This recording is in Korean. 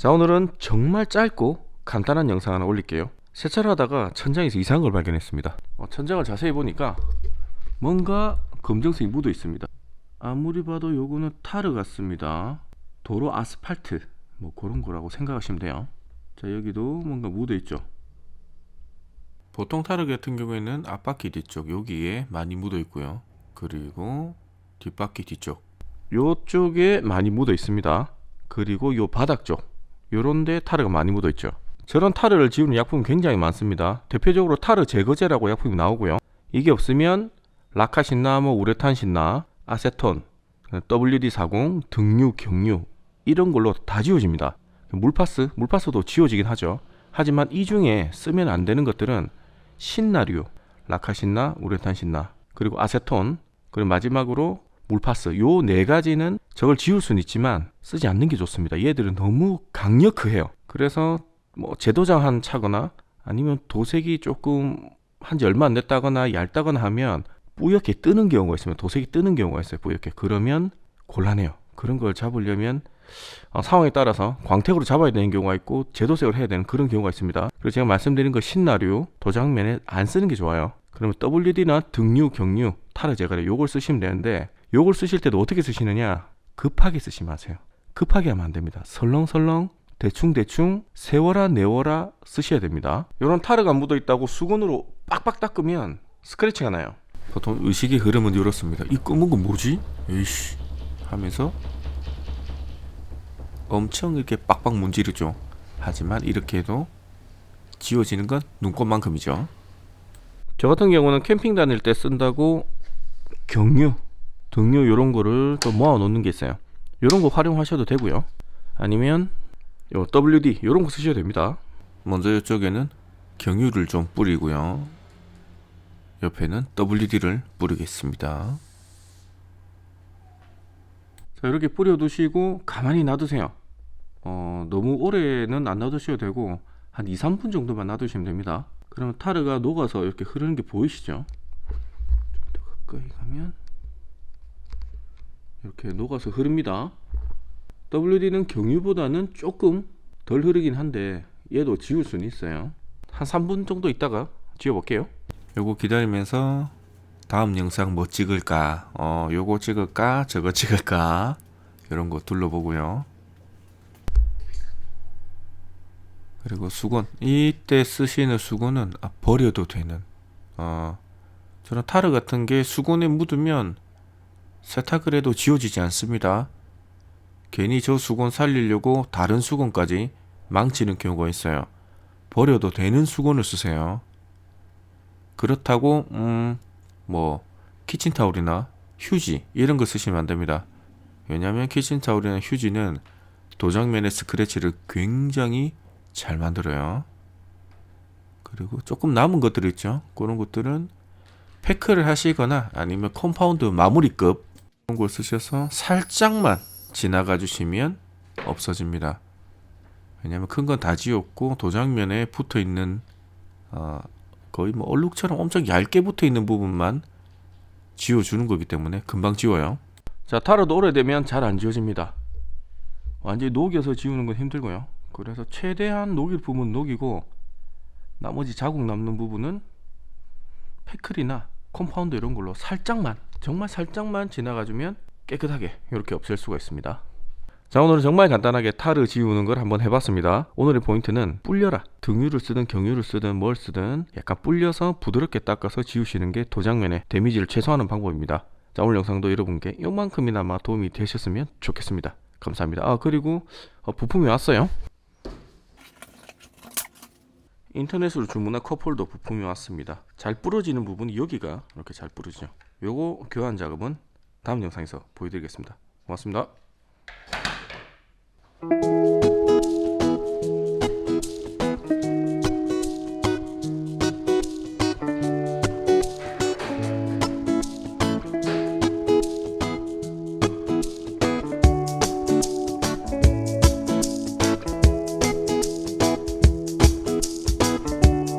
자 오늘은 정말 짧고 간단한 영상 하나 올릴게요. 세차를 하다가 천장에서 이상한 걸 발견했습니다. 어, 천장을 자세히 보니까 뭔가 검정색이 묻어 있습니다. 아무리 봐도 요거는 타르 같습니다. 도로 아스팔트 뭐 그런 거라고 생각하시면 돼요. 자 여기도 뭔가 묻어 있죠? 보통 타르 같은 경우에는 앞바퀴 뒤쪽 여기에 많이 묻어 있고요. 그리고 뒷바퀴 뒤쪽. 요쪽에 많이 묻어 있습니다. 그리고 요 바닥 쪽 요런데 타르가 많이 묻어 있죠. 저런 타르를 지우는 약품이 굉장히 많습니다. 대표적으로 타르 제거제라고 약품이 나오고요. 이게 없으면 라카신나 뭐 우레탄신나 아세톤 WD40 등류 경류 이런 걸로 다 지워집니다. 물파스 물파스도 지워지긴 하죠. 하지만 이 중에 쓰면 안 되는 것들은 신나류 라카신나 우레탄신나 그리고 아세톤 그리고 마지막으로 물파스 요 네 가지는 저걸 지울 수는 있지만 쓰지 않는 게 좋습니다. 얘들은 너무 강력해요. 그래서 뭐 재도장한 차거나 아니면 도색이 조금 한 지 얼마 안 됐다거나 얇다거나 하면 뿌옇게 뜨는 경우가 있으면 도색이 뜨는 경우가 있어요. 뿌옇게 그러면 곤란해요. 그런 걸 잡으려면 어, 상황에 따라서 광택으로 잡아야 되는 경우가 있고 재도색을 해야 되는 그런 경우가 있습니다. 그래서 제가 말씀드린 거 신나류 도장면에 안 쓰는 게 좋아요. 그러면 WD나 등류, 경류, 타르 제거제 요걸 쓰시면 되는데 요걸 쓰실 때도 어떻게 쓰시느냐? 급하게 쓰지 마세요. 급하게 하면 안 됩니다. 설렁설렁 대충대충 세워라 내워라 쓰셔야 됩니다. 요런 타르가 묻어 있다고 수건으로 빡빡 닦으면 스크래치가 나요. 보통 의식의 흐름은 이렇습니다. 이 검은 건 뭐지? 에이씨 하면서 엄청 이렇게 빡빡 문지르죠. 하지만 이렇게 해도 지워지는 건 눈꽃만큼이죠. 저 같은 경우는 캠핑 다닐 때 쓴다고 경유, 등유 이런 거를 또 모아 놓는 게 있어요. 이런 거 활용하셔도 되고요. 아니면 요 WD 이런 거 쓰셔도 됩니다. 먼저 이쪽에는 경유를 좀 뿌리고요. 옆에는 WD를 뿌리겠습니다. 자, 이렇게 뿌려 두시고 가만히 놔두세요. 어, 너무 오래는 안 놔두셔도 되고 한 2, 3분 정도만 놔두시면 됩니다. 그러면 타르가 녹아서 이렇게 흐르는 게 보이시죠? 좀 더 가까이 가면 이렇게 녹아서 흐릅니다. WD는 경유보다는 조금 덜 흐르긴 한데 얘도 지울 수는 있어요. 한 3분 정도 있다가 지워 볼게요. 요거 기다리면서 다음 영상 뭐 찍을까? 어, 요거 찍을까? 저거 찍을까? 이런 거 둘러보고요. 그리고 수건. 이때 쓰시는 수건은 아, 버려도 되는. 어, 저런 타르 같은 게 수건에 묻으면 세탁을 해도 지워지지 않습니다. 괜히 저 수건 살리려고 다른 수건까지 망치는 경우가 있어요. 버려도 되는 수건을 쓰세요. 그렇다고 음 뭐 키친타올이나 휴지 이런 거 쓰시면 안 됩니다. 왜냐하면 키친타올이나 휴지는 도장면의 스크래치를 굉장히 잘 만들어요. 그리고 조금 남은 것들 있죠. 그런 것들은 패크를 하시거나 아니면 컴파운드 마무리급 걸 쓰셔서 살짝만 지나가 주시면 없어집니다. 왜냐면 큰 건 다 지웠고 도장면에 붙어 있는 어, 거의 뭐 얼룩처럼 엄청 얇게 붙어 있는 부분만 지워주는 거기 때문에 금방 지워요. 자, 타로도 오래되면 잘 안 지워집니다. 완전히 녹여서 지우는 건 힘들고요. 그래서 최대한 녹일 부분 녹이고 나머지 자국 남는 부분은 패클이나 컴파운드 이런 걸로 살짝만 정말 살짝만 지나가주면 깨끗하게 이렇게 없앨 수가 있습니다. 자 오늘은 정말 간단하게 타르 지우는 걸 한번 해봤습니다. 오늘의 포인트는 불려라. 등유를 쓰든 경유를 쓰든 뭘 쓰든 약간 불려서 부드럽게 닦아서 지우시는 게 도장면에 데미지를 최소화하는 방법입니다. 자 오늘 영상도 여러분께 요만큼이나마 도움이 되셨으면 좋겠습니다. 감사합니다. 아 그리고 어, 부품이 왔어요. 인터넷으로 주문한 컵홀더 부품이 왔습니다. 잘 부러지는 부분이 여기가 이렇게 잘 부러지죠. 요거 교환 작업은 다음 영상에서 보여드리겠습니다. 고맙습니다.